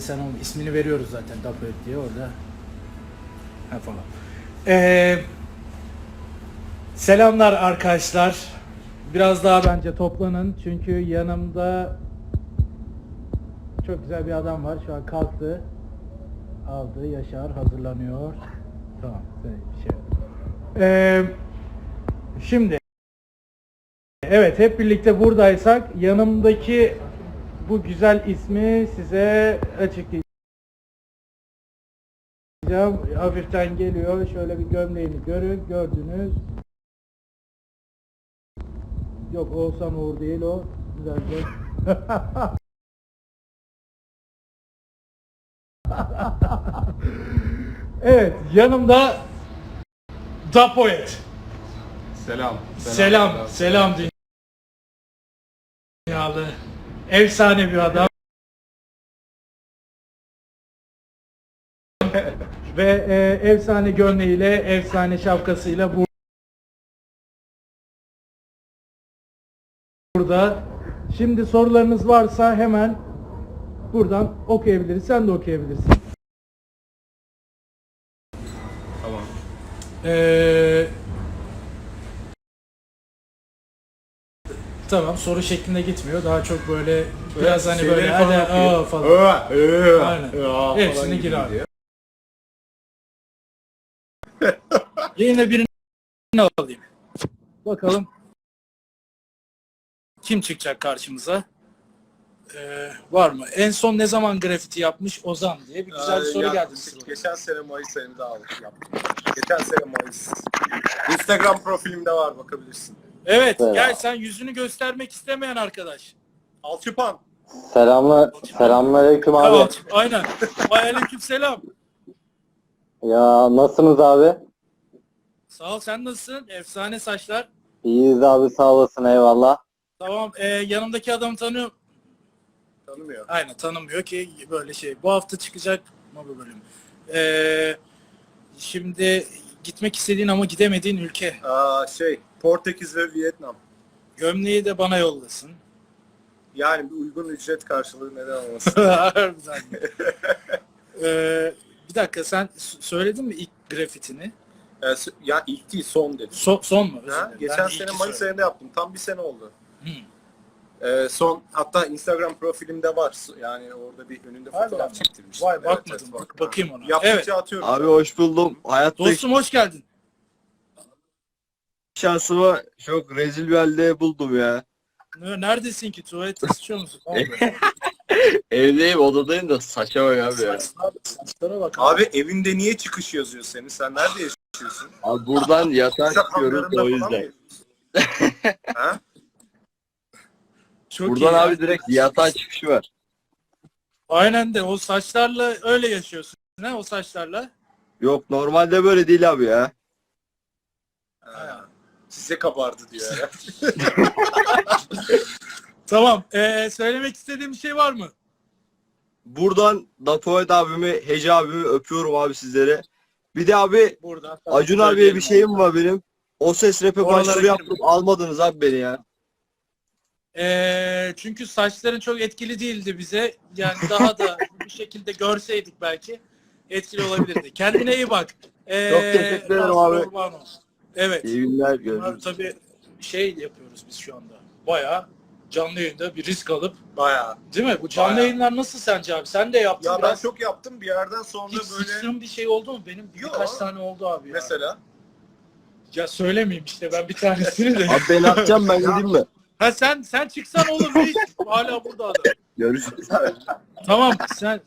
Hadi sen onun ismini veriyoruz zaten Dapoet diye orada. Ha falan. Ee, selamlar arkadaşlar. Biraz daha bence toplanın çünkü yanımda çok güzel bir adam var. Şu an kalktı. Aldı. Yaşar hazırlanıyor. Tamam. Bir şey. yok. Ee, şimdi Evet hep birlikte buradaysak yanımdaki bu güzel ismi size açıklayacağım. Hafiften geliyor. Şöyle bir gömleğini görün. Gördünüz. Yok Oğuzhan Uğur değil o. Güzelce. evet yanımda Dapoet. Selam. Selam, selam dünyalı. Efsane bir adam. Ve e, efsane gömleğiyle, efsane şapkasıyla bu burada. Şimdi sorularınız varsa hemen buradan okuyabiliriz. Sen de okuyabilirsin. Tamam. Ee, tamam soru şeklinde gitmiyor. Daha çok böyle biraz hani böyle yapıyor. aa falan. Aa, aa, Aynen. aa Hepsini falan gir gibi abi. diyor. Yine birini alayım. Bakalım kim çıkacak karşımıza? Ee, var mı? En son ne zaman grafiti yapmış Ozan diye bir güzel bir Ee, soru geldi. Mısır. Geçen sene Mayıs ayında aldık yaptım. Geçen sene Mayıs. Instagram profilimde var bakabilirsin. Evet, Selam. gel sen yüzünü göstermek istemeyen arkadaş. Alçıpan. Selamlar, selamünaleyküm abi. Tamam, aynen. Aleyküm selam. Ya nasılsınız abi? Sağ ol sen nasılsın? Efsane saçlar. İyiyiz abi sağ olasın eyvallah. Tamam e, yanımdaki adamı tanıyor. Tanımıyor. Aynen tanımıyor ki böyle şey. Bu hafta çıkacak mı bu bölüm? E, şimdi gitmek istediğin ama gidemediğin ülke. Aa, şey Portekiz ve Vietnam. Gömleği de bana yollasın. Yani bir uygun ücret karşılığı neden olmasın. Harbiden. e, bir dakika sen söyledin mi ilk grafitini? Ee, ya ilk değil son dedim. So- son mu? Ha? Geçen Ben sene Mayıs söyledim. ayında yaptım. Tam bir sene oldu. Hı. Ee, son hatta Instagram profilimde var. Yani orada bir önünde Harbiden fotoğraf mi? çektirmiştim. Vay Evet, bakmadım. evet, Bak, bak. bakayım ona. Yaptıkça Evet. atıyorum. Abi hoş buldum. Hayatta Dostum hoş geldin. Şansımı çok rezil bir halde buldum ya. Ne- Neredesin ki? Tuvalette sıçıyor musun? Evdeyim odadayım da saça bak abi ya. Saçlara, saçlara bak. abi. Abi evinde niye çıkış yazıyor senin? Sen nerede yaşıyorsun? Abi buradan yatağa Kısa çıkıyoruz da o falan mı yüzden. ha? Çok Buradan iyi ya. abi direkt yatağa çıkışı var. Aynen de o saçlarla öyle yaşıyorsun. Ne o saçlarla? Yok normalde böyle değil abi ya. Size kabardı diyor ya. Tamam. Ee, söylemek istediğim bir şey var mı? Buradan Dapoet abimi, Hece abimi öpüyorum abi sizlere. Bir de abi Burada. Acun abiye bir şeyim var benim. O ses rap'e başvuru yaptım. Almadınız abi beni ya. Ee, çünkü saçların çok etkili değildi bize. Yani daha da bu şekilde görseydik belki etkili olabilirdi. Kendine iyi bak. Ee, Çok teşekkür ederim abi. Ormanov. Evet. İyi günler görüşürüz. tabii şey yapıyoruz biz şu anda. Bayağı canlı yayında bir risk alıp Bayağı. değil mi? Bu canlı Bayağı. yayınlar nasıl sence abi? Sen de yaptın Ya ben biraz. çok yaptım bir yerden sonra Hiç böyle sıçrın bir şey oldu mu? Benim Yo. birkaç tane oldu abi ya. mesela Ya söylemeyeyim işte ben bir tanesini de. Abi beni atacağım ben gideyim mi? ha sen sen çıksan olur hiç. Hala burada adam. Görüşürüz. Tamam sen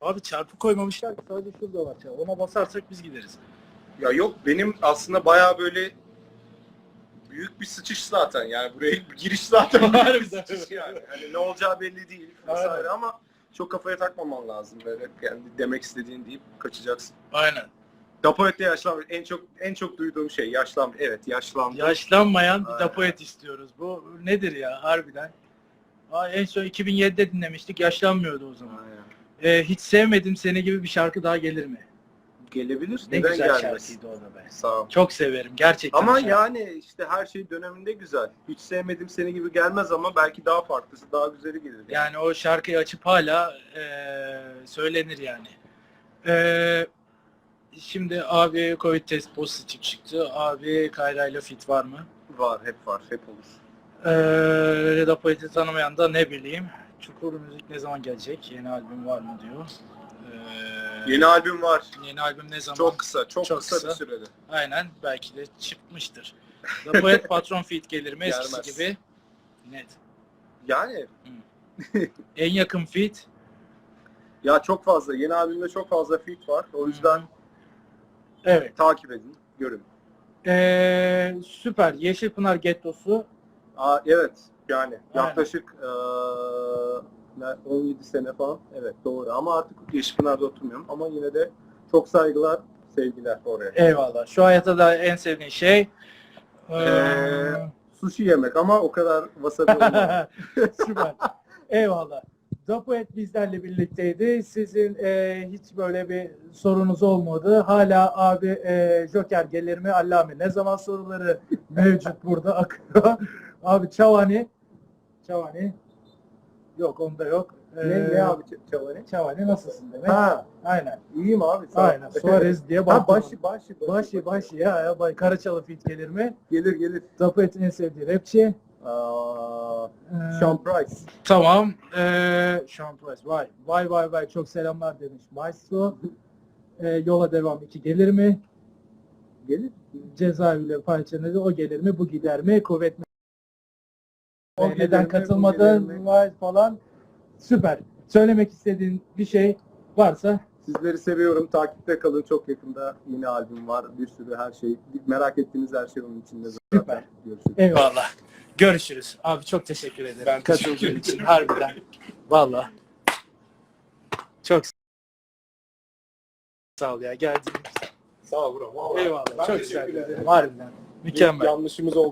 Abi çarpı koymamışlar ki sadece şurada var. ya. Ona basarsak biz gideriz. Ya yok benim aslında bayağı böyle büyük bir sıçış zaten yani buraya giriş zaten büyük bir sıçış yani. Hani ne olacağı belli değil vesaire ama çok kafaya takmaman lazım böyle yani demek istediğin deyip kaçacaksın. Aynen. Dapoet'te yaşlanmış. En çok en çok duyduğum şey yaşlan. Evet yaşlandı. Yaşlanmayan bir dapoet istiyoruz. Bu nedir ya harbiden? Aa, en son 2007'de dinlemiştik. Yaşlanmıyordu o zaman. Aynen. Ee, hiç sevmedim seni gibi bir şarkı daha gelir mi? Gelebilir. Ne Neden güzel gelmez? şarkıydı o da be. Sağ ol. Çok severim gerçekten. Ama şarkı. yani işte her şey döneminde güzel. Hiç sevmedim seni gibi gelmez ama belki daha farklısı, daha güzeli gelir. Yani o şarkıyı açıp hala eee söylenir yani. Ee, şimdi abi Covid test pozitif çıktı. Abi Kayra ile fit var mı? Var, hep var, hep olur. Ee, Reda Poet'i tanımayan da ne bileyim. Çukur Müzik ne zaman gelecek? Yeni albüm var mı diyor. Ee, Yeni albüm var. yeni albüm ne zaman? Çok kısa, çok, Çok kısa, kısa. bir sürede. Aynen belki de çıkmıştır. The Poet Patron Feat gelir mi eskisi Gelmez. gibi? Net. Yani En yakın feat? ya çok fazla, yeni albümde çok fazla feat var. O yüzden Evet. takip edin, görün. Ee, süper. Yeşilpınar Gettosu. Aa, evet, yani Aynen. yaklaşık ne- 17 sene falan. Evet, doğru. Ama artık Yeşilpınar'da oturmuyorum. Ama yine de çok saygılar, sevgiler oraya. Eyvallah. Şu hayata da en sevdiğin şey? Ee, Ee, Sushi yemek ama o kadar wasabi olmuyor. Süper. Eyvallah. Dapoet bizlerle birlikteydi. Sizin e, hiç böyle bir sorunuz olmadı. Hala abi e, Joker gelir mi? Allame ne zaman soruları mevcut burada akıyor. abi Çavani. Çavani. Yok onda yok. Ee, ne, ne abi Ç- Çavani? Çavani nasılsın demek. Ha, Aynen. iyiyim abi. sağ. Aynen. Suarez diye Ha, baktım. başı, başı, Başı başı ya. ya. Bay Karaçalı fit gelir mi? Gelir gelir. Dapoet'in en sevdiği rapçi. Aa, Ee, Sean Price. Tamam. Ee, Sean Price. Vay. Vay vay vay. Çok selamlar demiş. Maestro. Ee, yola devam 2 gelir mi? Gelir. Cezaevinde parçaladı. O gelir mi? Bu gider mi? Kuvvet mi? Bu katılmadın? falan. Süper. Söylemek istediğin bir şey varsa Sizleri seviyorum. Takipte kalın. Çok yakında yeni albüm var. Bir sürü her şey. Merak ettiğiniz her şey onun içinde zaten. Süper. Görüşürüz. eyvallah. Görüşürüz. Abi çok teşekkür ederim. Ben ederim. için harbiden. Valla. Çok sağ ol ya geldiğin için. Sağ ol bro. Vallahi. Eyvallah. Ben çok teşekkür güzel. ederim. Harbiden. Mükemmel. Yanlışımız oldu.